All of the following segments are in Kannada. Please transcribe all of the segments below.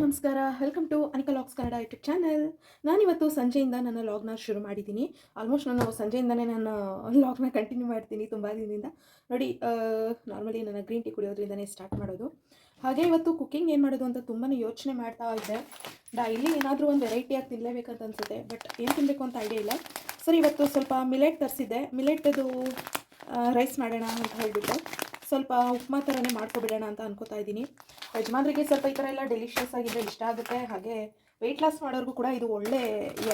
ನಮಸ್ಕಾರ. Welcome to Anika logs Kannada YouTube channel ನಾನಿವತ್ತು ಸಂಜೆಯಿಂದ ನನ್ನ ಲಾಗ್ನ ಶುರು ಮಾಡಿದ್ದೀನಿ. ಆಲ್ಮೋಸ್ಟ್ ನಾನು ಸಂಜೆಯಿಂದನೇ ನನ್ನ ಲಾಗ್ನ ಕಂಟಿನ್ಯೂ ಮಾಡ್ತೀನಿ ತುಂಬ ದಿನದಿಂದ. ನೋಡಿ ನಾರ್ಮಲಿ ನನ್ನ ಗ್ರೀನ್ ಟೀ ಕುಡಿಯೋದ್ರಿಂದನೇ ಸ್ಟಾರ್ಟ್ ಮಾಡೋದು. ಹಾಗೆ ಇವತ್ತು ಕುಕ್ಕಿಂಗ್ ಏನು ಮಾಡೋದು ಅಂತ ತುಂಬಾ ಯೋಚನೆ ಮಾಡ್ತಾ ಇದ್ದೆ. ಡೈಲಿ ಏನಾದರೂ ಒಂದು ವೆರೈಟಿಯಾಗಿ ತಿನ್ನಲೇಬೇಕಂತ ಅನಿಸುತ್ತೆ ಬಟ್ ಏನು ತಿನ್ನಬೇಕು ಅಂತ ಐಡಿಯಾ ಇಲ್ಲ. ಸರಿ, ಇವತ್ತು ಸ್ವಲ್ಪ ಮಿಲೆಟ್ ತರಿಸಿದ್ದೆ. ಮಿಲೆಟ್ದು ರೈಸ್ ಮಾಡೋಣ ಅಂತ ಹೇಳಿಬಿಟ್ಟು. ಸ್ವಲ್ಪ ಉಪ್ಮಾ ಥರನೇ ಮಾಡ್ಕೊಬಿಡೋಣ ಅಂತ ಅನ್ಕೋತಾ ಇದ್ದೀನಿ. ಯಜಮಾನ್ರಿಗೆ ಸ್ವಲ್ಪ ಈ ಥರ ಎಲ್ಲ ಡೆಲಿಷಿಯಸ್ ಆಗಿದ್ರೆ ಇಷ್ಟ ಆಗುತ್ತೆ. ಹಾಗೆ ವೆಯ್ಟ್ ಲಾಸ್ ಮಾಡೋರ್ಗೂ ಕೂಡ ಇದು ಒಳ್ಳೆ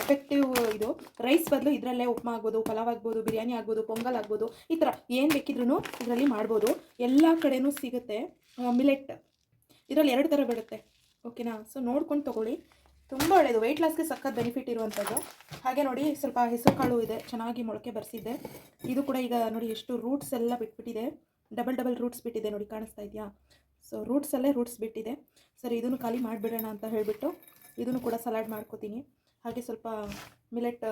ಎಫೆಕ್ಟಿವ್ ಇದು. ರೈಸ್ ಬದಲು ಇದರಲ್ಲೇ ಉಪ್ಮಾ ಆಗ್ಬೋದು, ಪಲಾವ್ ಆಗ್ಬೋದು, ಬಿರಿಯಾನಿ ಆಗ್ಬೋದು, ಪೊಂಗಲ್ ಆಗ್ಬೋದು, ಈ ಥರ ಏನು ಬೇಕಿದ್ರೂ ಇದರಲ್ಲಿ ಮಾಡ್ಬೋದು. ಎಲ್ಲ ಕಡೆನೂ ಸಿಗುತ್ತೆ. ಮಿಲೆಟ್ ಇದರಲ್ಲಿ ಎರಡು ಥರ ಬರುತ್ತೆ. ಓಕೆನಾ ಸೊ ನೋಡ್ಕೊಂಡು ತೊಗೊಳ್ಳಿ. ತುಂಬ ಒಳ್ಳೆಯದು ವೆಯ್ಟ್ ಲಾಸ್ಗೆ ಸಖತ್ ಬೆನಿಫಿಟ್ ಇರುವಂಥದ್ದು. ಹಾಗೆ ನೋಡಿ, ಸ್ವಲ್ಪ ಹೆಸರು ಕಾಳು ಇದೆ. ಚೆನ್ನಾಗಿ ಮೊಳಕೆ ಬರೆಸಿದ್ದೆ. ಇದು ಕೂಡ ಈಗ ನೋಡಿ, ಎಷ್ಟು ರೂಟ್ಸ್ ಎಲ್ಲ ಬಿಟ್ಬಿಟ್ಟಿದೆ. ಡಬಲ್ ಡಬಲ್ ರೂಟ್ಸ್ ಬಿಟ್ಟಿದೆ ನೋಡಿ, ಕಾಣಿಸ್ತಾ ಇದೆಯಾ? ಸೊ ರೂಟ್ಸಲ್ಲೇ ರೂಟ್ಸ್ ಬಿಟ್ಟಿದೆ. ಸರಿ, ಇದನ್ನು ಖಾಲಿ ಮಾಡಿಬಿಡೋಣ ಅಂತ ಹೇಳಿಬಿಟ್ಟು ಇದನ್ನು ಕೂಡ ಸಲಾಡ್ ಮಾಡ್ಕೋತೀನಿ. ಹಾಗೆ ಸ್ವಲ್ಪ ಮಿಲೆಟ್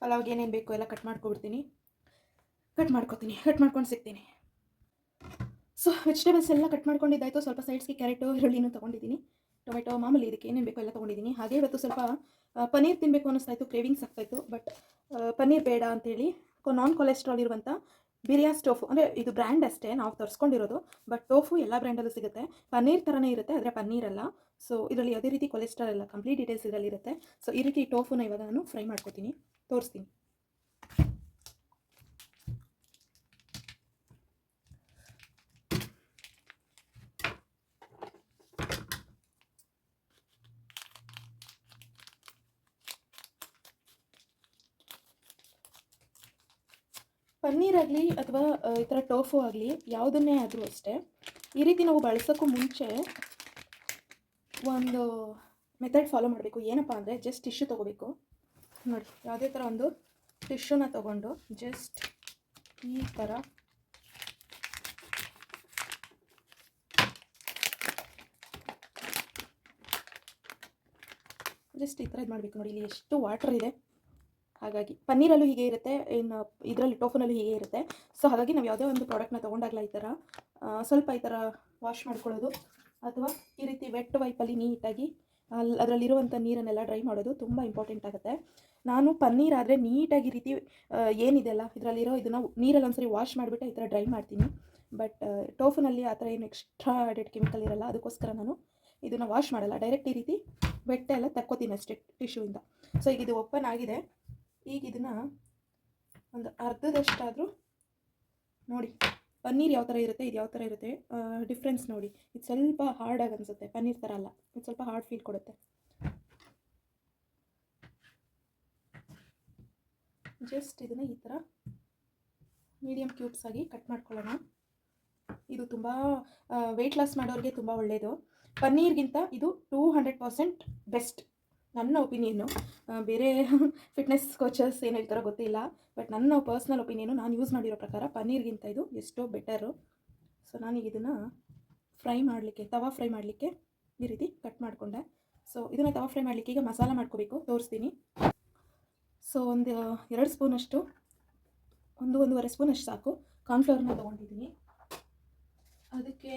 ಪಲಾವ್ಗೆ ಏನೇನು ಬೇಕು ಎಲ್ಲ ಕಟ್ ಮಾಡ್ಕೊಬಿಡ್ತೀನಿ. ಕಟ್ ಮಾಡ್ಕೊತೀನಿ ಕಟ್ ಮಾಡ್ಕೊಂಡು ಸಿಗ್ತೀನಿ. ಸೊ ವೆಜಿಟೇಬಲ್ಸ್ ಎಲ್ಲ ಕಟ್ ಮಾಡ್ಕೊಂಡಿದ್ದಾಯಿತು. ಸ್ವಲ್ಪ ಸೈಡ್ಸ್ಗೆ ಕ್ಯಾರೆಟು ಈರುಳ್ಳಿನೂ ತೊಗೊಂಡಿದ್ದೀನಿ. ಟೊಮೆಟೊ ಮಾಮೂಲಿ ಇದಕ್ಕೆ ಏನೇನು ಬೇಕೋ ಎಲ್ಲ ತೊಗೊಂಡಿದ್ದೀನಿ. ಹಾಗೆ ಇವತ್ತು ಸ್ವಲ್ಪ ಪನ್ನೀರ್ ತಿನ್ನಬೇಕು ಅನ್ನಿಸ್ತಾಯಿತ್ತು ಕ್ರೇವಿಂಗ್ಸ್ ಆಗ್ತಾಯಿತ್ತು ಬಟ್ ಪನ್ನೀರ್ ಬೇಡ ಅಂತೇಳಿ ನಾನ್ ಕೊಲೆಸ್ಟ್ರಾಲ್ ಇರುವಂಥ ಬಿರಿಯಾಸ್ ಟೋಫು ಅಂದರೆ ಇದು ಬ್ರ್ಯಾಂಡ್ ಅಷ್ಟೇ, ನಾವು ತರಿಸ್ಕೊಂಡಿರೋದು ಬಟ್ ಟೋಫು ಎಲ್ಲ ಬ್ರ್ಯಾಂಡಲ್ಲೂ ಸಿಗುತ್ತೆ. ಪನ್ನೀರ್ ಥರನೇ ಇರುತ್ತೆ, ಆದರೆ ಅಲ್ಲ. ಸೊ ಇದರಲ್ಲಿ ಯಾವುದೇ ರೀತಿ ಕೊಲೆಸ್ಟ್ರಾಲ್ ಎಲ್ಲ ಕಂಪ್ಲೀಟ್ ಡೀಟೇಲ್ಸ್ ಇದರಲ್ಲಿ ಇರುತ್ತೆ. ಸೊ ಈ ರೀತಿ ಟೋಫುನ ಇವಾಗ ನಾನು ಫ್ರೈ ಮಾಡ್ಕೊತೀನಿ. ತೋರಿಸ್ತೀನಿ. ಪನ್ನೀರ್ ಆಗಲಿ ಅಥವಾ ಈ ಥರ ಟೋಫು ಆಗಲಿ ಯಾವುದನ್ನೇ ಆದರೂ ಅಷ್ಟೇ, ಈ ರೀತಿ ನಾವು ಬಳಸೋಕ್ಕೂ ಮುಂಚೆ ಒಂದು ಮೆಥಡ್ ಫಾಲೋ ಮಾಡಬೇಕು. ಏನಪ್ಪ ಅಂದರೆ ಜಸ್ಟ್ ಟಿಶ್ಯೂ ತೊಗೋಬೇಕು. ನೋಡಿ, ಯಾವುದೇ ಥರ ಒಂದು ಟಿಶ್ಯೂನ ತೊಗೊಂಡು ಜಸ್ಟ್ ಈ ಥರ ಜಸ್ಟ್ ಈ ಥರ ಇದು ಮಾಡಬೇಕು ನೋಡಿ, ಇಲ್ಲಿ ಎಷ್ಟು ವಾಟರ್ ಇದೆ. ಹಾಗಾಗಿ ಪನ್ನೀರಲ್ಲೂ ಹೀಗೆ ಇರುತ್ತೆ, ಇನ್ನು ಇದರಲ್ಲಿ ಟೋಫನಲ್ಲೂ ಹೀಗೆ ಇರುತ್ತೆ. ಸೊ ಹಾಗಾಗಿ ನಾವು ಯಾವುದೇ ಒಂದು ಪ್ರಾಡಕ್ಟ್ನ ತೊಗೊಂಡಾಗಲ ಈ ಥರ ಸ್ವಲ್ಪ ಈ ಥರ ವಾಶ್ ಮಾಡ್ಕೊಳ್ಳೋದು. ಅಥವಾ ಈ ರೀತಿ ವೆಟ್ ವೈಪಲ್ಲಿ ನೀಟಾಗಿ ಅಲ್ಲಿ ಅದರಲ್ಲಿರುವಂಥ ನೀರನ್ನೆಲ್ಲ ಡ್ರೈ ಮಾಡೋದು ತುಂಬ ಇಂಪಾರ್ಟೆಂಟ್ ಆಗುತ್ತೆ. ನಾನು ಪನ್ನೀರ್ ಆದರೆ ನೀಟಾಗಿ ಈ ರೀತಿ ಏನಿದೆಲ್ಲ ಇದರಲ್ಲಿರೋ ಇದನ್ನು ನೀರಲ್ಲಿ ಒಂದ್ಸರಿ ವಾಶ್ ಮಾಡಿಬಿಟ್ಟು ಈ ಥರ ಡ್ರೈ ಮಾಡ್ತೀನಿ. ಬಟ್ ಟೋಫನಲ್ಲಿ ಆ ಥರ ಏನು ಎಕ್ಸ್ಟ್ರಾ ಆಡೆಡ್ ಕೆಮಿಕಲ್ ಇರಲ್ಲ, ಅದಕ್ಕೋಸ್ಕರ ನಾನು ಇದನ್ನು ವಾಶ್ ಮಾಡಲ್ಲ. ಡೈರೆಕ್ಟ್ ಈ ರೀತಿ ಬೆಟ್ಟ ಎಲ್ಲ ತಕ್ಕೋತೀನಿ ಅಷ್ಟೇ ಟಿಶ್ಯೂಯಿಂದ ಸೊ ಈಗ ಇದು ಓಪನ್ ಆಗಿದೆ. ಈಗ ಇದನ್ನ ಒಂದು ಅರ್ಧದಷ್ಟಾದರೂ ನೋಡಿ, ಪನ್ನೀರ್ ಯಾವ ಥರ ಇರುತ್ತೆ, ಇದು ಯಾವ ಥರ ಇರುತ್ತೆ ಡಿಫ್ರೆನ್ಸ್ ನೋಡಿ. ಇದು ಸ್ವಲ್ಪ ಹಾರ್ಡಾಗಿ ಅನಿಸುತ್ತೆ, ಪನ್ನೀರ್ ಥರ ಅಲ್ಲ, ಇದು ಸ್ವಲ್ಪ ಹಾರ್ಡ್ ಫೀಲ್ ಕೊಡುತ್ತೆ. ಜಸ್ಟ್ ಇದನ್ನು ಈ ಥರ ಮೀಡಿಯಮ್ ಕ್ಯೂಬ್ಸ್ ಆಗಿ ಕಟ್ ಮಾಡ್ಕೊಳ್ಳೋಣ. ಇದು ತುಂಬ ವೆಯ್ಟ್ ಲಾಸ್ ಮಾಡೋರಿಗೆ ತುಂಬ ಒಳ್ಳೆಯದು ಪನ್ನೀರ್ಗಿಂತ ಇದು ಟೂ ಹಂಡ್ರೆಡ್ ಪರ್ಸೆಂಟ್ ಬೆಸ್ಟ್ ನನ್ನ ಒಪಿನಿಯನ್ನು ಬೇರೆ ಫಿಟ್ನೆಸ್ ಕೋಚಸ್ ಏನು ಹೇಳ್ತಾರೋ ಗೊತ್ತಿಲ್ಲ ಬಟ್ ನನ್ನ ಪರ್ಸ್ನಲ್ ಒಪಿನಿಯನ್ನು ನಾನು ಯೂಸ್ ಮಾಡಿರೋ ಪ್ರಕಾರ ಪನ್ನೀರ್ಗಿಂತ ಇದು ಎಷ್ಟೋ ಬೆಟರು ಸೊ ನಾನೀಗ ಇದನ್ನು ಫ್ರೈ ಮಾಡಲಿಕ್ಕೆ, ತವಾ ಫ್ರೈ ಮಾಡಲಿಕ್ಕೆ ಈ ರೀತಿ ಕಟ್ ಮಾಡಿಕೊಂಡೆ. ಸೊ ಇದನ್ನು ತವಾ ಫ್ರೈ ಮಾಡಲಿಕ್ಕೆ ಈಗ ಮಸಾಲ ಮಾಡ್ಕೋಬೇಕು, ತೋರಿಸ್ತೀನಿ. ಸೊ ಒಂದು ಎರಡು ಸ್ಪೂನಷ್ಟು, ಒಂದು ಒಂದೂವರೆ ಸ್ಪೂನಷ್ಟು ಸಾಕು ಕಾರ್ನ್ಫ್ಲವರ್ನ ತೊಗೊಂಡಿದ್ದೀನಿ. ಅದಕ್ಕೆ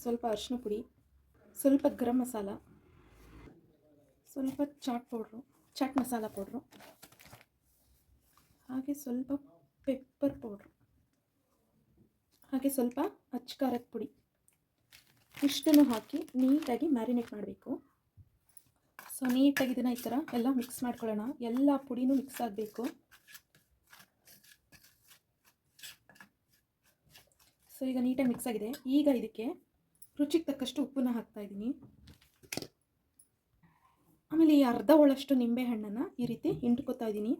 ಸ್ವಲ್ಪ ಅರಿಶಿನ ಪುಡಿ, ಸ್ವಲ್ಪ ಗರಂ ಮಸಾಲ ಸ್ವಲ್ಪ ಚಾಟ್ ಪೌಡ್ರು, ಚಾಟ್ ಮಸಾಲ ಪೌಡ್ರು, ಹಾಗೆ ಸ್ವಲ್ಪ ಪೆಪ್ಪರ್ ಪೌಡ್ರು, ಹಾಗೆ ಸ್ವಲ್ಪ ಅಚ್ಚಕಾರದ ಪುಡಿ. ಇಷ್ಟನ್ನು ಹಾಕಿ ನೀಟಾಗಿ ಮ್ಯಾರಿನೇಟ್ ಮಾಡಬೇಕು. ಸೊ, ನೀಟಾಗಿ ಇದನ್ನು ಈ ಥರ ಎಲ್ಲ ಮಿಕ್ಸ್ ಮಾಡ್ಕೊಳ್ಳೋಣ. ಎಲ್ಲ ಪುಡಿನೂ ಮಿಕ್ಸ್ ಆಗಬೇಕು. ಸೊ, ಈಗ ನೀಟಾಗಿ ಮಿಕ್ಸ್ ಆಗಿದೆ. ಈಗ ಇದಕ್ಕೆ ರುಚಿಗೆ ತಕ್ಕಷ್ಟು ಉಪ್ಪನ್ನ ಹಾಕ್ತಾ ಇದ್ದೀನಿ. ಆಮೇಲೆ ಈ ಅರ್ಧ ಒಳಷ್ಟು ನಿಂಬೆ ಹಣ್ಣನ್ನು ಈ ರೀತಿ ಹಿಂಡ್ಕೋತಾ ಇದ್ದೀನಿ.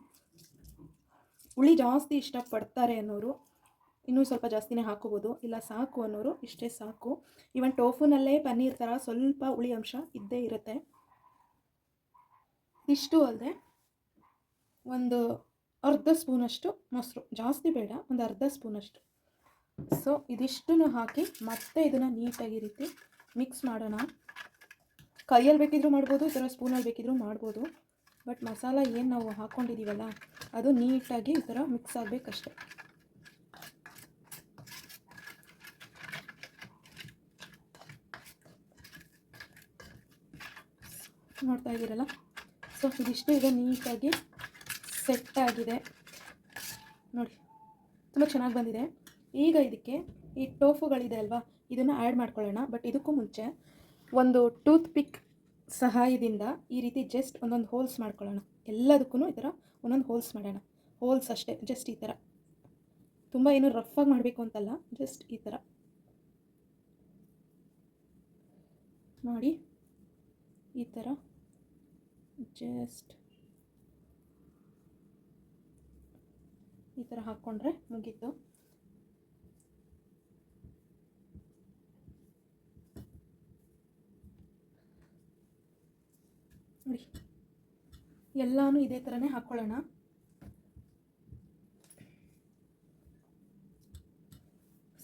ಹುಳಿ ಜಾಸ್ತಿ ಇಷ್ಟಪಡ್ತಾರೆ ಅನ್ನೋರು ಇನ್ನೂ ಸ್ವಲ್ಪ ಜಾಸ್ತಿನೇ ಹಾಕೋಬೋದು. ಇಲ್ಲ ಸಾಕು ಅನ್ನೋರು ಇಷ್ಟೇ ಸಾಕು. ಇವನ್ ಟೋಫುನಲ್ಲೇ ಪನ್ನೀರ್ ಥರ ಸ್ವಲ್ಪ ಹುಳಿ ಅಂಶ ಇದ್ದೇ ಇರುತ್ತೆ. ಇಷ್ಟು ಅಲ್ಲದೆ ಒಂದು ಅರ್ಧ ಸ್ಪೂನಷ್ಟು ಮೊಸರು. ಜಾಸ್ತಿ ಬೇಡ, ಒಂದು ಅರ್ಧ ಸ್ಪೂನಷ್ಟು. ಸೊ ಇದಿಷ್ಟನ್ನು ಹಾಕಿ ಮತ್ತೆ ಇದನ್ನು ನೀಟಾಗಿ ರೀತಿ ಮಿಕ್ಸ್ ಮಾಡೋಣ. ಕೈಯಲ್ಲಿ ಬೇಕಿದ್ರೂ ಮಾಡ್ಬೋದು, ಈ ಥರ ಸ್ಪೂನಲ್ಲಿ ಬೇಕಿದ್ರೂ ಮಾಡ್ಬೋದು. ಬಟ್ ಮಸಾಲ ಏನು ನಾವು ಹಾಕ್ಕೊಂಡಿದ್ದೀವಲ್ಲ ಅದು ನೀಟಾಗಿ ಈ ಥರ ಮಿಕ್ಸ್ ಆಗಬೇಕಷ್ಟೆ. ನೋಡ್ತಾ ಇದ್ದೀರಲ್ಲ? ಸೊ ಇದಿಷ್ಟು ಈಗ ನೀಟಾಗಿ ಸೆಟ್ ಆಗಿದೆ. ನೋಡಿ, ತುಂಬ ಚೆನ್ನಾಗಿ ಬಂದಿದೆ. ಈಗ ಇದಕ್ಕೆ ಈ ಟೋಫುಗಳಿದೆ ಅಲ್ವಾ, ಇದನ್ನು ಆ್ಯಡ್ ಮಾಡ್ಕೊಳ್ಳೋಣ, ಬಟ್ ಇದಕ್ಕೂ ಮುಂಚೆ ಒಂದು ಟೂತ್ ಪಿಕ್ ಸಹಾಯದಿಂದ ಈ ರೀತಿ ಜಸ್ಟ್ ಒಂದೊಂದು ಹೋಲ್ಸ್ ಮಾಡ್ಕೊಳ್ಳೋಣ. ಎಲ್ಲದಕ್ಕೂ ಈ ಥರ ಒಂದೊಂದು ಹೋಲ್ಸ್ ಮಾಡೋಣ. ಹೋಲ್ಸ್ ಅಷ್ಟೇ, ಜಸ್ಟ್ ಈ ಥರ. ತುಂಬ ಏನು ರಫಾಗಿ ಮಾಡಬೇಕು ಅಂತಲ್ಲ, ಜಸ್ಟ್ ಈ ಥರ. ಮಾಡಿ ಈ ಥರ. ಜಸ್ಟ್ ಈ ಥರ ಹಾಕ್ಕೊಂಡ್ರೆ ಮುಗೀತು. ನೋಡಿ. ಎಲ್ಲಾನು ಇದೇ ಥರನೇ ಹಾಕ್ಕೊಳ್ಳೋಣ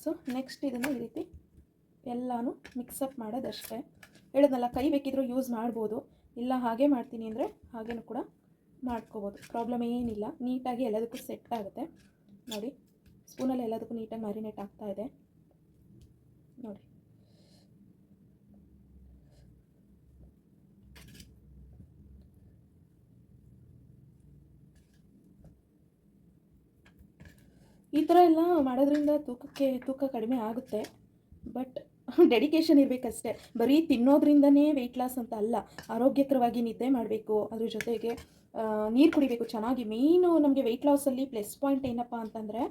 ಸೊ ನೆಕ್ಸ್ಟ್ ಇದನ್ನು ಈ ರೀತಿ ಎಲ್ಲಾನು ಮಿಕ್ಸಪ್ ಮಾಡೋದಷ್ಟೇ. ಹೇಳಿದ್ನಲ್ಲ ಕೈ ಬೇಕಿದ್ರೂ ಯೂಸ್ ಮಾಡ್ಬೋದು. ಇಲ್ಲ, ಹಾಗೆ ಮಾಡ್ತೀನಿ ಅಂದರೆ ಹಾಗೇನು ಕೂಡ ಮಾಡ್ಕೋಬೋದು. ಪ್ರಾಬ್ಲಮ್ ಏನಿಲ್ಲ. ನೀಟಾಗಿ ಎಲ್ಲದಕ್ಕೂ ಸೆಟ್ ಆಗುತ್ತೆ. ನೋಡಿ ಸ್ಪೂನಲ್ಲಿ ಎಲ್ಲದಕ್ಕೂ ನೀಟಾಗಿ ಮ್ಯಾರಿನೇಟ್ ಆಗ್ತಾ ಇದೆ. ನೋಡಿ. ಈ ಥರ ಎಲ್ಲ ಮಾಡೋದ್ರಿಂದ ತೂಕಕ್ಕೆ, ತೂಕ ಕಡಿಮೆ ಆಗುತ್ತೆ. ಬಟ್ ಡೆಡಿಕೇಶನ್ ಇರಬೇಕಷ್ಟೇ. ಬರೀ ತಿನ್ನೋದ್ರಿಂದನೇ ವೆಯ್ಟ್ ಲಾಸ್ ಅಂತ ಅಲ್ಲ, ಆರೋಗ್ಯಕರವಾಗಿ ನಿದ್ದೆ ಮಾಡಬೇಕು. ಅದ್ರ ಜೊತೆಗೆ ನೀರು ಕುಡಿಬೇಕು. ಚೆನ್ನಾಗಿ ಮೇಯ್ನು ನಮಗೆ ವೆಯ್ಟ್ ಲಾಸಲ್ಲಿ ಪ್ಲಸ್ ಪಾಯಿಂಟ್ ಏನಪ್ಪ ಅಂತಂದರೆ,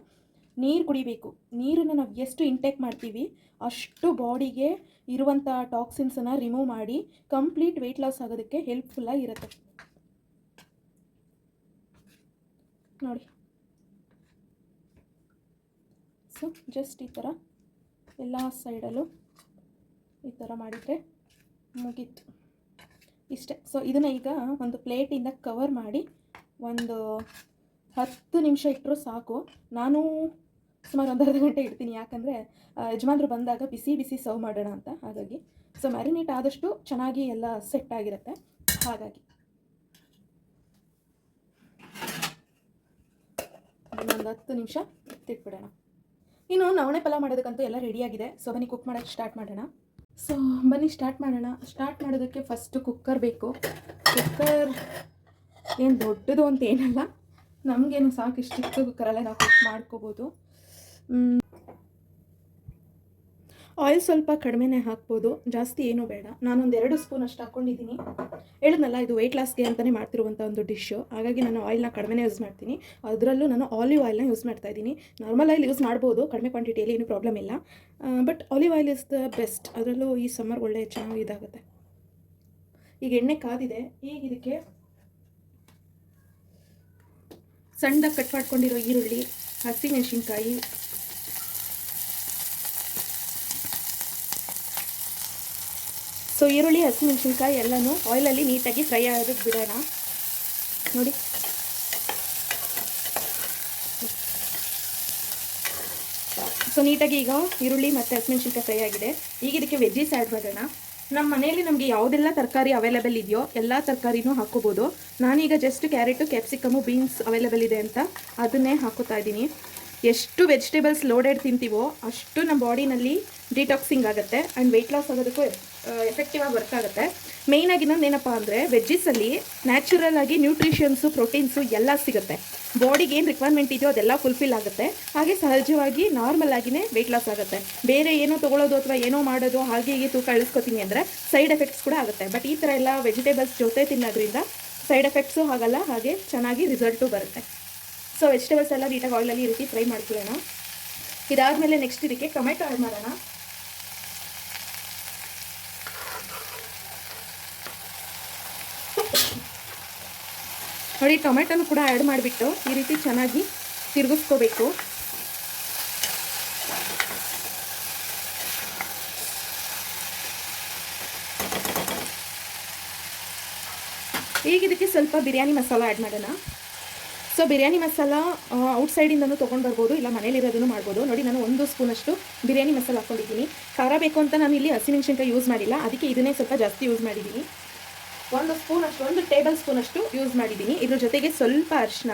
ನೀರು ಕುಡಿಬೇಕು. ನೀರನ್ನು ನಾವು ಎಷ್ಟು ಇಂಟೇಕ್ ಮಾಡ್ತೀವಿ, ಅಷ್ಟು ಬಾಡಿಗೆ ಇರುವಂಥ ಟಾಕ್ಸಿನ್ಸನ್ನು ರಿಮೂವ್ ಮಾಡಿ ಕಂಪ್ಲೀಟ್ ವೆಯ್ಟ್ ಲಾಸ್ ಆಗೋದಕ್ಕೆ ಹೆಲ್ಪ್ಫುಲ್ಲಾಗಿರುತ್ತೆ ನೋಡಿ. ಸೊ ಜಸ್ಟ್ ಈ ಥರ ಎಲ್ಲ ಸೈಡಲ್ಲೂ ಈ ಥರ ಮಾಡಿದರೆ ಮುಗೀತು. ಇಷ್ಟೇ. ಸೊ ಇದನ್ನು ಈಗ ಒಂದು ಪ್ಲೇಟಿಂದ ಕವರ್ ಮಾಡಿ ಒಂದು ಹತ್ತು ನಿಮಿಷ ಇಟ್ಟರೂ ಸಾಕು. ನಾನು ಸುಮಾರು ಒಂದು ಅರ್ಧ ಗಂಟೆ ಇಡ್ತೀನಿ. ಯಾಕಂದರೆ ಯಜಮಾನ್ರು ಬಂದಾಗ ಬಿಸಿ ಬಿಸಿ ಸರ್ವ್ ಮಾಡೋಣ ಅಂತ. ಹಾಗಾಗಿ ಸೊ ಮ್ಯಾರಿನೇಟ್ ಆದಷ್ಟು ಚೆನ್ನಾಗಿ ಎಲ್ಲ ಸೆಟ್ ಆಗಿರುತ್ತೆ. ಹಾಗಾಗಿ. ಒಂದು ಹತ್ತು ನಿಮಿಷ ಎತ್ತಿಟ್ಬಿಡೋಣ ಇನ್ನು ನವಣೆ ಪಲಾವ್ ಮಾಡೋದಕ್ಕಂತೂ ಎಲ್ಲ ರೆಡಿಯಾಗಿದೆ ಸೊ ಬನ್ನಿ ಕುಕ್ ಮಾಡೋಕ್ಕೆ ಸ್ಟಾರ್ಟ್ ಮಾಡೋಣ. ಸೊ ಬನ್ನಿ ಸ್ಟಾರ್ಟ್ ಮಾಡೋಣ. ಸ್ಟಾರ್ಟ್ ಮಾಡೋದಕ್ಕೆ ಫಸ್ಟು ಕುಕ್ಕರ್ ಬೇಕು. ಕುಕ್ಕರ್ ಏನು ದೊಡ್ಡದು ಅಂತ ಏನಲ್ಲ. ನಮಗೇನು ಸಾಕು, ಇಷ್ಟು ಚಿಕ್ಕ ಕುಕ್ಕರಲ್ಲೇ ನಾವು ಕುಕ್ ಮಾಡ್ಕೋಬೋದು. ಆಯಿಲ್ ಸ್ವಲ್ಪ ಕಡಿಮೆನೇ ಹಾಕ್ಬೋದು. ಜಾಸ್ತಿ ಏನೂ ಬೇಡ. ನಾನೊಂದು ಎರಡು ಸ್ಪೂನ್ ಅಷ್ಟು ಹಾಕ್ಕೊಂಡಿದ್ದೀನಿ ಹೇಳಿದ್ನಲ್ಲ, ಇದು ವೆಯ್ಟ್ ಲಾಸ್ಗೆ ಅಂತಲೇ ಮಾಡ್ತಿರುವಂಥ ಒಂದು ಡಿಶ್ಶು ಹಾಗಾಗಿ ನಾನು ಆಯಿಲ್ನ ಕಡಿಮೆನೇ ಯೂಸ್ ಮಾಡ್ತೀನಿ. ಅದರಲ್ಲೂ ನಾನು ಆಲಿವ್ ಆಯಿಲ್ನ ಯೂಸ್ ಮಾಡ್ತಾ ಇದ್ದೀನಿ. ನಾರ್ಮಲ್ ಆಯಿಲ್ ಯೂಸ್ ಮಾಡ್ಬೋದು. ಕಡಿಮೆ ಕ್ವಾಂಟಿಟಿಯಲ್ಲಿ ಏನೂ ಪ್ರಾಬ್ಲಮ್ ಇಲ್ಲ. But olive oil is the best ಅದರಲ್ಲೂ ಈ ಸಮ್ಮರ್ ಒಳ್ಳೆ ಚೆನ್ನಾಗಿ ಇದಾಗುತ್ತೆ. ಈಗ ಎಣ್ಣೆ ಕಾದಿದೆ. ಈಗ ಇದಕ್ಕೆ ಸಣ್ಣದಾಗಿ ಕಟ್ ಮಾಡ್ಕೊಂಡಿರೋ ಈರುಳ್ಳಿ ಹಸಿಮೆಣಸಿನ್ಕಾಯಿ ಸೊ ಈರುಳ್ಳಿ, ಹಸಿಮೆಣಸಿನ್ಕಾಯಿ ಎಲ್ಲನೂ ಆಯಿಲಲ್ಲಿ ನೀಟಾಗಿ ಫ್ರೈ ಆಗೋದಕ್ಕೆ ಬಿಡೋಣ. ನೋಡಿ. ಸೊ ನೀಟಾಗಿ ಈಗ ಈರುಳ್ಳಿ ಮತ್ತು ಹಸಿಮೆಣಸಿನ್ಕಾಯಿ ಫ್ರೈ ಆಗಿದೆ. ಈಗ ಇದಕ್ಕೆ ವೆಜ್ಜೀಸ್ ಆ್ಯಡ್ ಮಾಡೋಣ. ನಮ್ಮ ಮನೆಯಲ್ಲಿ ನಮಗೆ ಯಾವುದೆಲ್ಲ ತರಕಾರಿ ಅವೈಲೇಬಲ್ ಇದೆಯೋ ಎಲ್ಲ ತರಕಾರಿನೂ ಹಾಕೋಬೋದು. ನಾನೀಗ just carrot capsicum beans available ಇದೆ ಅಂತ ಅದನ್ನೇ ಹಾಕೋತಾ ಇದ್ದೀನಿ. ಎಷ್ಟು ವೆಜಿಟೇಬಲ್ಸ್ ಲೋಡೆಡ್ ತಿಂತೀವೋ ಅಷ್ಟು ನಮ್ಮ ಬಾಡಿನಲ್ಲಿ ಡಿಟಾಕ್ಸಿಂಗ್ ಆಗುತ್ತೆ ಆ್ಯಂಡ್ ವೆಯ್ಟ್ ಲಾಸ್ ಆಗೋದಕ್ಕೂ ಎಫೆಕ್ಟಿವ್ ಆಗಿ ವರ್ಕ್ ಆಗುತ್ತೆ. ಮೇಯ್ನಾಗಿ ಇನ್ನೊಂದು ಏನಪ್ಪ ಅಂದರೆ ವೆಜ್ಜಸಲ್ಲಿ ನ್ಯಾಚುರಲ್ ಆಗಿ ನ್ಯೂಟ್ರಿಷನ್ಸು ಪ್ರೋಟೀನ್ಸು ಎಲ್ಲ ಸಿಗುತ್ತೆ. ಬಾಡಿಗೆ ಏನು ರಿಕ್ವೈರ್ಮೆಂಟ್ ಇದೆಯೋ ಅದೆಲ್ಲ ಫುಲ್ಫಿಲ್ ಆಗುತ್ತೆ. ಹಾಗೆ ಸಹಜವಾಗಿ ನಾರ್ಮಲ್ ಆಗಿನೇ ವೆಯ್ಟ್ ಲಾಸ್ ಆಗುತ್ತೆ. ಬೇರೆ ಏನೋ ತೊಗೊಳೋದು ಅಥವಾ ಏನೋ ಮಾಡೋದು ಹಾಗೆ ಹೀಗೆ ತೂಕ ಇಳಿಸ್ಕೊತೀನಿ ಅಂದರೆ ಸೈಡ್ ಎಫೆಕ್ಟ್ಸ್ ಕೂಡ ಆಗುತ್ತೆ. ಬಟ್ ಈ ಥರ ಎಲ್ಲ ವೆಜಿಟೇಬಲ್ಸ್ ಜೊತೆ ತಿನ್ನೋದ್ರಿಂದ ಸೈಡ್ ಎಫೆಕ್ಟ್ಸು ಆಗಲ್ಲ, ಹಾಗೆ ಚೆನ್ನಾಗಿ ರಿಸಲ್ಟು ಬರುತ್ತೆ. ಸೊ ವೆಜಿಟೇಬಲ್ಸ್ ಎಲ್ಲ ನೀಟಾಗಿ ಆಯಿಲಲ್ಲಿ ಈ ರೀತಿ ಫ್ರೈ ಮಾಡ್ಕೊಳ್ಳೋಣ. ಇದಾದಮೇಲೆ ನೆಕ್ಸ್ಟ್ ಇದಕ್ಕೆ ಟೊಮೆಟೊ ಆ್ಯಡ್ ಮಾಡೋಣ. ನೋಡಿ ಟೊಮೆಟೊನು ಕೂಡ ಆ್ಯಡ್ ಮಾಡಿಬಿಟ್ಟು ಈ ರೀತಿ ಚೆನ್ನಾಗಿ ತಿರುಗಿಸ್ಕೋಬೇಕು. ಈಗ ಇದಕ್ಕೆ ಸ್ವಲ್ಪ ಬಿರಿಯಾನಿ ಮಸಾಲ ಆ್ಯಡ್ ಮಾಡೋಣ. ಸೊ, ಬಿರಿಯಾನಿ ಮಸಾಲ ಔಟ್ಸೈಡಿಂದನೂ ತೊಗೊಂಡು ಬರ್ಬೋದು, ಇಲ್ಲ ಮನೇಲಿರೋದನ್ನು ಮಾಡ್ಬೋದು. ನೋಡಿ, ನಾನು ಒಂದು ಸ್ಪೂನಷ್ಟು ಬಿರಿಯಾನಿ ಮಸಾಲ ಹಾಕ್ಕೊಂಡಿದ್ದೀನಿ. ಖಾರ ಬೇಕು ಅಂತ ನಾನು ಇಲ್ಲಿ ಹಸಿಮೆಣಸಿನ್ಕಾಯಿ ಯೂಸ್ ಮಾಡಿಲ್ಲ. ಅದಕ್ಕೆ ಇದನ್ನೇ ಸ್ವಲ್ಪ ಜಾಸ್ತಿ ಯೂಸ್ ಮಾಡಿದ್ದೀನಿ. ಒಂದು ಸ್ಪೂನ್ ಅಷ್ಟು ಒಂದು ಟೇಬಲ್ ಸ್ಪೂನ್ ಅಷ್ಟು ಯೂಸ್ ಮಾಡಿದ್ದೀನಿ. ಇದ್ರ ಜೊತೆಗೆ ಸ್ವಲ್ಪ ಅರಿಶಿನ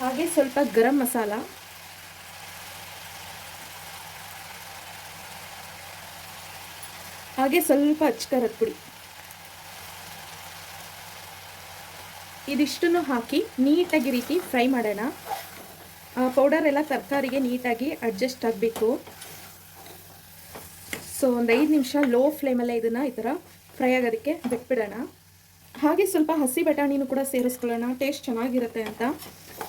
ಹಾಗೆ ಸ್ವಲ್ಪ ಗರಂ ಮಸಾಲ. ಹಾಗೆ ಸ್ವಲ್ಪ ಅಚ್ಕರದ ಪುಡಿ. ಇದಿಷ್ಟನ್ನು ಹಾಕಿ ನೀಟಾಗಿ ರೀತಿ ಫ್ರೈ ಮಾಡೋಣ. ಪೌಡರ್ ಎಲ್ಲ ತರಕಾರಿಗೆ ನೀಟಾಗಿ ಅಡ್ಜಸ್ಟ್ ಆಗಬೇಕು. ಸೊ ಒಂದು ಐದು ನಿಮಿಷ ಲೋ ಫ್ಲೇಮಲ್ಲೇ ಇದನ್ನು ಈ ಥರ ಫ್ರೈ ಆಗೋದಕ್ಕೆ ಬಿಟ್ಬಿಡೋಣ. ಹಾಗೆ ಸ್ವಲ್ಪ ಹಸಿ ಬಟಾಣಿನೂ ಕೂಡ ಸೇರಿಸ್ಕೊಳ್ಳೋಣ ಟೇಸ್ಟ್ ಚೆನ್ನಾಗಿರುತ್ತೆ ಅಂತ.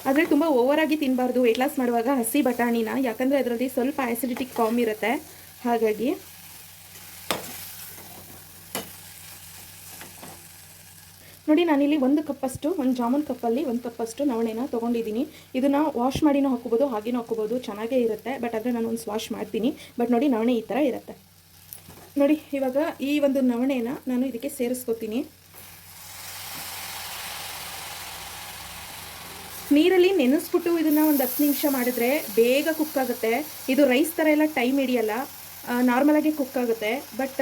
ಆದರೆ ತುಂಬ ಓವರಾಗಿ ತಿನ್ನಬಾರ್ದು ವೆಯ್ಟ್ ಲಾಸ್ ಮಾಡುವಾಗ ಹಸಿ ಬಟಾಣಿನ, ಯಾಕಂದರೆ ಅದರಲ್ಲಿ ಸ್ವಲ್ಪ ಆ್ಯಸಿಡಿಟಿ ಕಾಮ್ ಇರುತ್ತೆ. ಹಾಗಾಗಿ ನೋಡಿ, ನಾನಿಲ್ಲಿ ಒಂದು ಕಪ್ಪಷ್ಟು, ಒಂದು ಜಾಮೂನ್ ಕಪ್ಪಲ್ಲಿ ಒಂದು ಕಪ್ಪಷ್ಟು ನವಣೆನ ತೊಗೊಂಡಿದ್ದೀನಿ. ಇದನ್ನು ವಾಶ್ ಮಾಡಿನೂ ಹಾಕೋಬೋದು ಹಾಗೇನೂ ಹಾಕೋಬೋದು ಚೆನ್ನಾಗೇ ಇರುತ್ತೆ. ಬಟ್ ಆದರೆ ನಾನು ಒಂದು ವಾಶ್ ಮಾಡ್ತೀನಿ. ಬಟ್ ನೋಡಿ, ನವಣೆ ಈ ಥರ ಇರುತ್ತೆ. ನೋಡಿ, ಇವಾಗ ಈ ಒಂದು ನವಣೆನ ನಾನು ಇದಕ್ಕೆ ಸೇರಿಸ್ಕೊತೀನಿ. ನೀರಲ್ಲಿ ನೆನೆಸ್ಬಿಟ್ಟು ಇದನ್ನು ಒಂದು ಹತ್ತು ನಿಮಿಷ ಮಾಡಿದ್ರೆ ಬೇಗ ಕುಕ್ ಆಗುತ್ತೆ. ಇದು ರೈಸ್ ಥರ ಎಲ್ಲ ಟೈಮ್ ಹಿಡಿಯಲ್ಲ ನಾರ್ಮಲಾಗಿ ಕುಕ್ ಆಗುತ್ತೆ. ಬಟ್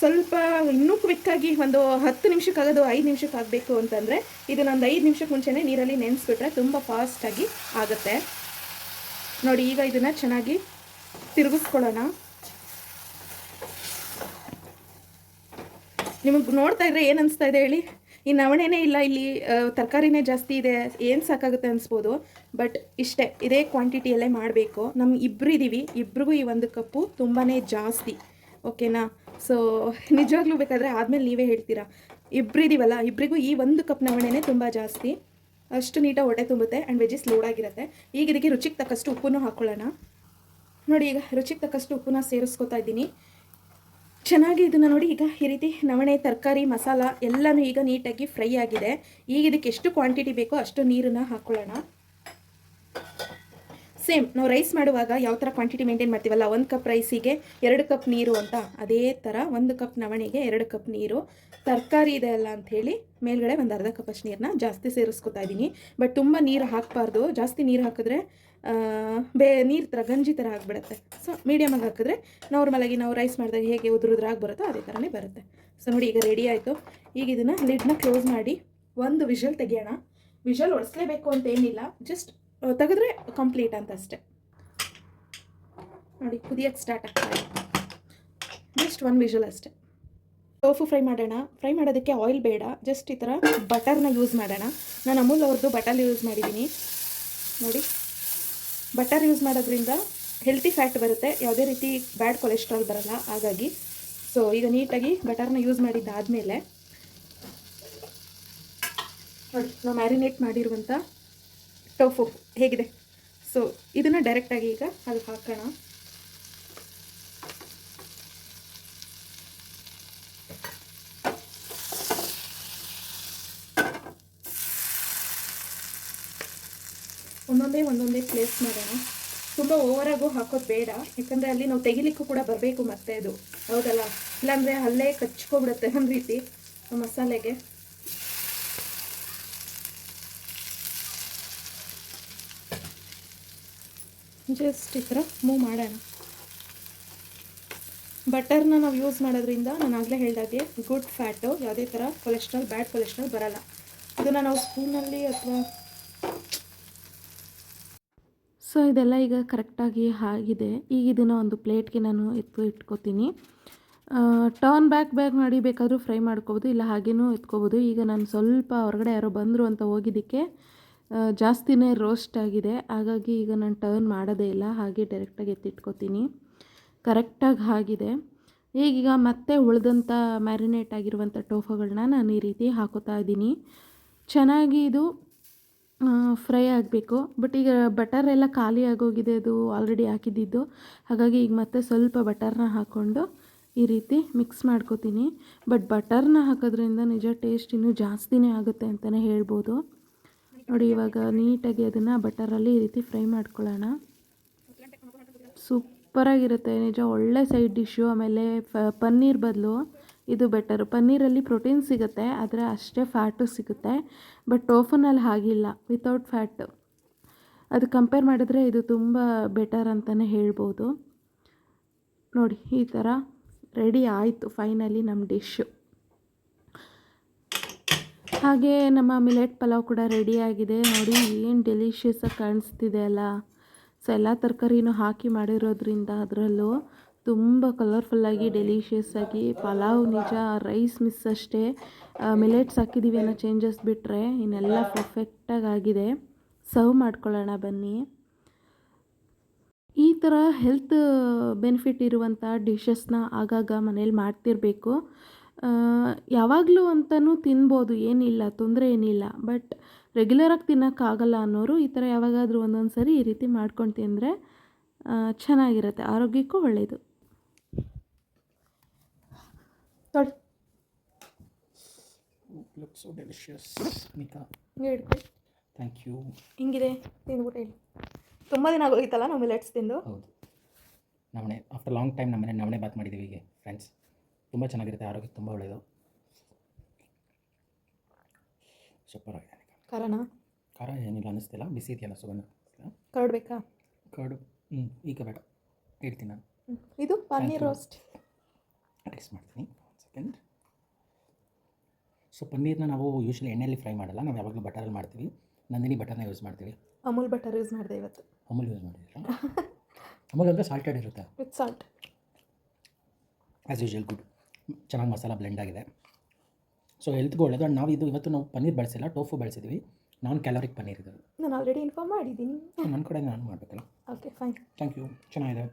ಸ್ವಲ್ಪ ಇನ್ನೂ ಕ್ವಿಕ್ಕಾಗಿ ಒಂದು ಹತ್ತು ನಿಮಿಷಕ್ಕಾಗೋದು ಐದು ನಿಮಿಷಕ್ಕೆ ಆಗಬೇಕು ಅಂತಂದರೆ ಇದನ್ನೊಂದು ಐದು ನಿಮಿಷಕ್ಕೆ ಮುಂಚೆನೇ ನೀರಲ್ಲಿ ನೆನೆಸ್ಬಿಟ್ರೆ ತುಂಬ ಫಾಸ್ಟಾಗಿ ಆಗುತ್ತೆ. ನೋಡಿ, ಈಗ ಇದನ್ನು ಚೆನ್ನಾಗಿ ತಿರುಗಿಸ್ಕೊಳ್ಳೋಣ. ನಿಮಗೆ ನೋಡ್ತಾ ಇದ್ರೆ ಏನು ಅನಿಸ್ತಾ ಇದೆ ಹೇಳಿ? ಈ ನವಣೆನೇ ಇಲ್ಲ, ಇಲ್ಲಿ ತರಕಾರಿನೇ ಜಾಸ್ತಿ ಇದೆ, ಏನು ಸಾಕಾಗುತ್ತೆ ಅನಿಸ್ಬೋದು. ಬಟ್ ಇಷ್ಟೇ, ಇದೇ ಕ್ವಾಂಟಿಟಿಯಲ್ಲೇ ಮಾಡಬೇಕು. ನಮ್ಮ ಇಬ್ಬರು ಇದ್ದೀವಿ ಇಬ್ರಿಗೂ ಈ ಒಂದು ಕಪ್ಪು ತುಂಬಾ ಜಾಸ್ತಿ. ಓಕೆನಾ? ಸೊ ನಿಜವಾಗ್ಲೂ ಬೇಕಾದರೆ ಆದಮೇಲೆ ನೀವೇ ಹೇಳ್ತೀರಾ? ಇಬ್ಬರು ಇದೀವಲ್ಲ ಇಬ್ಬರಿಗೂ ಈ ಒಂದು ಕಪ್ ನವಣೆನೇ ತುಂಬ ಜಾಸ್ತಿ. ಅಷ್ಟು ನೀಟಾಗಿ ಹೊಟ್ಟೆ ತುಂಬುತ್ತೆ ಆ್ಯಂಡ್ ವೆಜಿಸ್ ಲೋಡ್ ಆಗಿರುತ್ತೆ. ಈಗ ಇದಕ್ಕೆ ರುಚಿಗೆ ತಕ್ಕಷ್ಟು ಉಪ್ಪನ್ನು ಹಾಕ್ಕೊಳ್ಳೋಣ ನೋಡಿ, ಈಗ ರುಚಿಗೆ ತಕ್ಕಷ್ಟು ಉಪ್ಪನ್ನ ಸೇರಿಸ್ಕೊತಾ ಇದ್ದೀನಿ. ಚೆನ್ನಾಗಿ ಇದನ್ನು ನೋಡಿ ಈಗ ಈ ರೀತಿ ನವಣೆ, ತರಕಾರಿ, ಮಸಾಲ ಎಲ್ಲನೂ ಈಗ ನೀಟಾಗಿ ಫ್ರೈ ಆಗಿದೆ. ಈಗ ಇದಕ್ಕೆ ಎಷ್ಟು ಕ್ವಾಂಟಿಟಿ ಬೇಕೋ ಅಷ್ಟು ನೀರನ್ನು ಹಾಕ್ಕೊಳ್ಳೋಣ ಸೇಮ್ ನಾವು ರೈಸ್ ಮಾಡುವಾಗ ಯಾವ ಥರ ಕ್ವಾಂಟಿಟಿ ಮೇಂಟೈನ್ ಮಾಡ್ತೀವಲ್ಲ, ಒಂದು ಕಪ್ ರೈಸಿಗೆ ಎರಡು ಕಪ್ ನೀರು ಅಂತ. ಅದೇ ಥರ ಒಂದು ಕಪ್ ನವಣೆಗೆ ಎರಡು ಕಪ್ ನೀರು. ತರಕಾರಿ ಇದೆ ಅಲ್ಲ ಅಂಥೇಳಿ ಮೇಲ್ಗಡೆ ಒಂದು ಅರ್ಧ ಕಪ್ಪಷ್ಟು ನೀರನ್ನ ಜಾಸ್ತಿ ಸೇರಿಸ್ಕೊತಾ ಇದ್ದೀನಿ ಬಟ್ ತುಂಬ ನೀರು ಹಾಕಬಾರ್ದು. ಜಾಸ್ತಿ ನೀರು ಹಾಕಿದ್ರೆ ಬೇ, ನೀರು ಥರ ಗಂಜಿ ಥರ ಆಗಿಬಿಡುತ್ತೆ. ಸೊ ಮೀಡಿಯಮಾಗಿ ಹಾಕಿದ್ರೆ ನಾರ್ಮಲಾಗಿ ನಾವು ರೈಸ್ ಮಾಡಿದಾಗ ಹೇಗೆ ಉದುರುದ್ರಾಗಿ ಬರುತ್ತೋ ಅದೇ ಥರನೇ ಬರುತ್ತೆ. ಸೊ ನೋಡಿ ಈಗ ರೆಡಿ ಆಯಿತು. ಈಗ ಇದನ್ನು ಲಿಡ್ನ ಕ್ಲೋಸ್ ಮಾಡಿ ಒಂದು ವಿಷಲ್ ತೆಗಿಯೋಣ. ವಿಷಲ್ ಒಡಿಸ್ಲೇಬೇಕು ಅಂತ ಏನಿಲ್ಲ ಜಸ್ಟ್ ತೆಗೆದ್ರೆ ಕಂಪ್ಲೀಟ್ ಅಂತ ಅಷ್ಟೆ. ನೋಡಿ ಕುದಿಯೋಕ್ಕೆ ಸ್ಟಾರ್ಟ್ ಆಗ್ತಾ ಇದೆ. ಜಸ್ಟ್ ಒಂದು ವಿಷಲ್ ಅಷ್ಟೆ. ಟೋಫು ಫ್ರೈ ಮಾಡೋಣ. ಫ್ರೈ ಮಾಡೋದಕ್ಕೆ ಆಯಿಲ್ ಬೇಡ. ಜಸ್ಟ್ ಈ ಥರ ಬಟರ್ನ ಯೂಸ್ ಮಾಡೋಣ. ನಾನು ಅಮೂಲ್ ಅವ್ರದ್ದು ಬಟರ್ ಯೂಸ್ ಮಾಡಿದ್ದೀನಿ ನೋಡಿ. ಬಟರ್ ಯೂಸ್ ಮಾಡೋದ್ರಿಂದ ಹೆಲ್ತಿ ಫ್ಯಾಟ್ ಬರುತ್ತೆ. ಯಾವುದೇ ರೀತಿ ಬ್ಯಾಡ್ ಕೊಲೆಸ್ಟ್ರಾಲ್ ಬರಲ್ಲ. ಹಾಗಾಗಿ ಸೊ ಈಗ ನೀಟಾಗಿ ಬಟರ್ನ ಯೂಸ್ ಮಾಡಿದ್ದಾದಮೇಲೆ, ನೋಡಿ, ನಾವು ಮ್ಯಾರಿನೇಟ್ ಮಾಡಿರುವಂಥ ಟೋಫು ಹೇಗಿದೆ? ಸೊ ಇದನ್ನು ಡೈರೆಕ್ಟಾಗಿ ಈಗ ಅದಕ್ಕೆ ಹಾಕೋಣ. ಒಂದೊಂದೇ ಪ್ಲೇಸ್ ಮಾಡೋಣ. ತುಂಬ ಓವರಾಗೂ ಹಾಕೋದು ಬೇಡ. ಯಾಕಂದರೆ ಅಲ್ಲಿ ನಾವು ತೆಗಿಲಿಕ್ಕೂ ಕೂಡ ಬರಬೇಕು ಮತ್ತೆ ಅದು. ಹೌದಲ್ಲ? ಇಲ್ಲಾಂದರೆ ಅಲ್ಲೇ ಕಚ್ಕೊಬಿಡುತ್ತೆ ಒಂದು ರೀತಿ ಮಸಾಲೆಗೆ. ಜಸ್ಟ್ ಈ ಥರ ಮೂವ್ ಮಾಡೋಣ. ಬಟರ್ನ ನಾವು ಯೂಸ್ ಮಾಡೋದ್ರಿಂದ ನಾನು ಆಗಲೇ ಹೇಳಿದಾಗೆ ಗುಡ್ ಫ್ಯಾಟು ಯಾವುದೇ ಥರ ಕೊಲೆಸ್ಟ್ರಾಲ್ ಬ್ಯಾಡ್ ಕೊಲೆಸ್ಟ್ರಾಲ್ ಬರಲ್ಲ. ಇದನ್ನು ನಾವು ಸ್ಪೂನಲ್ಲಿ ಅಥವಾ ಸೊ, ಇದೆಲ್ಲ ಈಗ ಕರೆಕ್ಟಾಗಿ ಆಗಿದೆ. ಈಗ ಇದನ್ನು ಒಂದು ಪ್ಲೇಟ್ಗೆ ನಾನು ಎತ್ತು ಇಟ್ಕೋತೀನಿ. ಟರ್ನ್ ಬ್ಯಾಕ್ ಬ್ಯಾಕ್ ಮಾಡಿ ಬೇಕಾದರೂ ಫ್ರೈ ಮಾಡ್ಕೋಬೋದು, ಇಲ್ಲ ಹಾಗೇನೂ ಎತ್ಕೋಬೋದು. ಈಗ ನಾನು ಸ್ವಲ್ಪ ಹೊರಗಡೆ ಯಾರೋ ಬಂದರು ಅಂತ ಹೋಗಿದ್ದಕ್ಕೆ ಜಾಸ್ತಿನೇ ರೋಸ್ಟ್ ಆಗಿದೆ. ಹಾಗಾಗಿ ಈಗ ನಾನು ಟರ್ನ್ ಮಾಡೋದೇ ಇಲ್ಲ, ಹಾಗೆ ಡೈರೆಕ್ಟಾಗಿ ಎತ್ತಿಟ್ಕೋತೀನಿ ಕರೆಕ್ಟಾಗಿ ಆಗಿದೆ. ಈಗೀಗ ಮತ್ತೆ ಉಳಿದಂಥ ಮ್ಯಾರಿನೇಟ್ ಆಗಿರುವಂಥ ಟೋಫಗಳನ್ನ ನಾನು ಈ ರೀತಿ ಹಾಕೋತಾ ಇದ್ದೀನಿ. ಚೆನ್ನಾಗಿ ಇದು ಫ್ರೈ ಆಗಬೇಕು. ಬಟ್ ಈಗ ಬಟರ್ ಎಲ್ಲ ಖಾಲಿ ಆಗೋಗಿದೆ. ಅದು ಆಲ್ರೆಡಿ ಹಾಕಿದ್ದಿದ್ದು ಹಾಗಾಗಿ ಈಗ ಮತ್ತೆ ಸ್ವಲ್ಪ ಬಟರ್ನ ಹಾಕ್ಕೊಂಡು ಈ ರೀತಿ ಮಿಕ್ಸ್ ಮಾಡ್ಕೋತೀನಿ. ಬಟ್ ಬಟರ್ನ ಹಾಕೋದ್ರಿಂದ ನಿಜ ಟೇಸ್ಟ್ ಇನ್ನೂ ಜಾಸ್ತಿನೇ ಆಗುತ್ತೆ ಅಂತಲೇ ಹೇಳ್ಬೋದು. ನೋಡಿ, ಇವಾಗ ನೀಟಾಗಿ ಅದನ್ನು ಬಟರಲ್ಲಿ ಈ ರೀತಿ ಫ್ರೈ ಮಾಡ್ಕೊಳ್ಳೋಣ. ಸೂಪರಾಗಿರುತ್ತೆ. ನಿಜ ಒಳ್ಳೆ ಸೈಡ್ ಡಿಶ್ಶು ಆಮೇಲೆ ಪನ್ನೀರ್ ಬದಲು ಇದು ಬೆಟರು ಪನ್ನೀರಲ್ಲಿ ಪ್ರೋಟೀನ್ ಸಿಗುತ್ತೆ, ಆದರೆ ಅಷ್ಟೇ ಫ್ಯಾಟು ಸಿಗುತ್ತೆ ಬಟ್ ಟೋಫನಲ್ಲಿ ಹಾಗಿಲ್ಲ ವಿತೌಟ್ ಫ್ಯಾಟ್ ಅದು ಕಂಪೇರ್ ಮಾಡಿದ್ರೆ ಇದು ತುಂಬ ಬೆಟರ್ ಅಂತಲೇ ಹೇಳ್ಬೋದು. ನೋಡಿ, ಈ ಥರ ರೆಡಿ ಆಯಿತು ಫೈನಲಿ ನಮ್ಮ ಡಿಶ್ಶು ಹಾಗೆ ನಮ್ಮ ಮಿಲೆಟ್ ಪಲಾವ್ ಕೂಡ ರೆಡಿಯಾಗಿದೆ ನೋಡಿ, ಏನು ಡೆಲಿಷಿಯಸ್ಸಾಗಿ ಕಾಣಿಸ್ತಿದೆ ಅಲ್ಲ. ಸೊ ಎಲ್ಲ ತರಕಾರಿನೂ ಹಾಕಿ ಮಾಡಿರೋದ್ರಿಂದ ಅದರಲ್ಲೂ ತುಂಬ ಕಲರ್ಫುಲ್ಲಾಗಿ ಡೆಲಿಷಿಯಸ್ ಆಗಿ, ಪಲಾವ್ ನಿಜ ರೈಸ್ ಮಿಸ್ ಅಷ್ಟೇ. ಮಿಲೆಟ್ಸ್ ಹಾಕಿದ್ದೀವಿ ಅನ್ನೋ ಚೇಂಜಸ್ ಬಿಟ್ಟರೆ ಇನ್ನೆಲ್ಲ ಪರ್ಫೆಕ್ಟಾಗಿ ಆಗಿದೆ. ಸರ್ವ್ ಮಾಡ್ಕೊಳ್ಳೋಣ ಬನ್ನಿ. ಈ ಥರ ಹೆಲ್ತ್ ಬೆನಿಫಿಟ್ ಇರುವಂಥ ಡಿಶಸ್ನ ಆಗಾಗ ಮನೇಲಿ ಮಾಡ್ತಿರಬೇಕು. ಯಾವಾಗಲೂ ಅಂತಲೂ ತಿನ್ಬೋದು, ಏನಿಲ್ಲ, ತೊಂದರೆ ಏನಿಲ್ಲ. ಬಟ್ ರೆಗ್ಯುಲರಾಗಿ ತಿನ್ನೋಕ್ಕಾಗಲ್ಲ ಅನ್ನೋರು ಈ ಥರ ಯಾವಾಗಾದರೂ ಒಂದೊಂದು ಸರಿ ಈ ರೀತಿ ಮಾಡ್ಕೊಂಡು ತಿಂದರೆ ಚೆನ್ನಾಗಿರುತ್ತೆ. ಆರೋಗ್ಯಕ್ಕೂ ಒಳ್ಳೆಯದು ತೊಳಿ. ಲುಕ್ ಸೊ ಡೆಲಿಷಿಯಸ್ ಮಿಕಾ ಹೇಳ್ತೀನಿ ಥ್ಯಾಂಕ್ ಯು ಹಿಂಗಿದೆ ತಿಂದ್ಬಿಟ್ಟು ಹೇಳಿ. ತುಂಬ ದಿನ ಆಗೋಗಿತ್ತಲ್ಲ ನಾವು ಮಿಲೆಟ್ಸ್ ತಿಂದು? ಹೌದು. ನವಣೆ ಆಫ್ಟರ್ ಲಾಂಗ್ ಟೈಮ್ ನಮ್ಮನೆ ನವಣೆ ಬಾತ್ ಮಾಡಿದ್ದೀವಿ ಹೀಗೆ ಫ್ರೆಂಡ್ಸ್ ತುಂಬ ಚೆನ್ನಾಗಿರುತ್ತೆ ಆರೋಗ್ಯಕ್ಕೆ ತುಂಬ ಒಳ್ಳೆಯದು ಸೂಪರ್ ಆಗಿದೆ ಕಾರಣ ಖಾರ ಏನಿಲ್ಲ ಅನ್ನಿಸ್ತಿಲ್ಲ ಬಿಸಿ ಇದೆಯಲ್ಲ ಸುಗಂಧ? ಕರಡ್ಬೇಕಾ? ಕರ್ಡು ಹ್ಞೂ ಈಗ ಬೇಡ. ಹೇಳ್ತೀನಿ ನಾನು. ಇದು ಪನ್ನೀರ್. ರೋಸ್ಟ್ ಟೇಸ್ಟ್ ಮಾಡ್ತೀನಿ. ಸೆಕೆಂಡ್ ಸೊ ಪನ್ನೀರ್ನ ನಾವು ಯೂಶ್ವಲಿ ಎಣ್ಣೆಯಲ್ಲಿ ಫ್ರೈ ಮಾಡಲ್ಲ. ನಾವು ಯಾವಾಗಲೂ ಬಟರಲ್ಲಿ ಮಾಡ್ತೀವಿ. ನಂದಿನಿ ಬಟರ್ನ ಯೂಸ್ ಮಾಡ್ತೀವಿ. ಅಮೂಲ್ ಬಟರ್ ಯೂಸ್ ಮಾಡಿದೆ ಇವತ್ತು. ಅಮೂಲ್ ಯೂಸ್ ಮಾಡಿದ್ದೀರಾ? ಅಮೂಲ್ ಅಂದರೆ ಸಾಲ್ಟೆಡ್ ಇರುತ್ತೆ. With salt as usual good ಚೆನ್ನಾಗಿ ಮಸಾಲ ಬ್ಲೆಂಡ್ ಆಗಿದೆ. ಸೊ ಹೆಲ್ತ್ಗೂ ಒಳ್ಳೆಯದು ಆ್ಯಂಡ್ ನಾವು ಇದು ಇವತ್ತು ನಾವು ಪನ್ನೀರ್ ಬಳಸಿಲ್ಲ. ಟೋಫು ಬಳಸಿದ್ವಿ. ನಾನ್ ಕ್ಯಾಲೋರಿಕ್ ಪನ್ನೀರ್ ಇದು. ನಾನು ಆಲ್ರೆಡಿ ಇನ್ಫಾರ್ಮ್ ಮಾಡಿದ್ದೀನಿ. ನನ್ನ ಕಡೆ ನಾನು ಮಾಡಬೇಕಲ್ಲ? ಓಕೆ ಫೈನ್ ಥ್ಯಾಂಕ್ ಯು ಚೆನ್ನಾಗಿದೆ.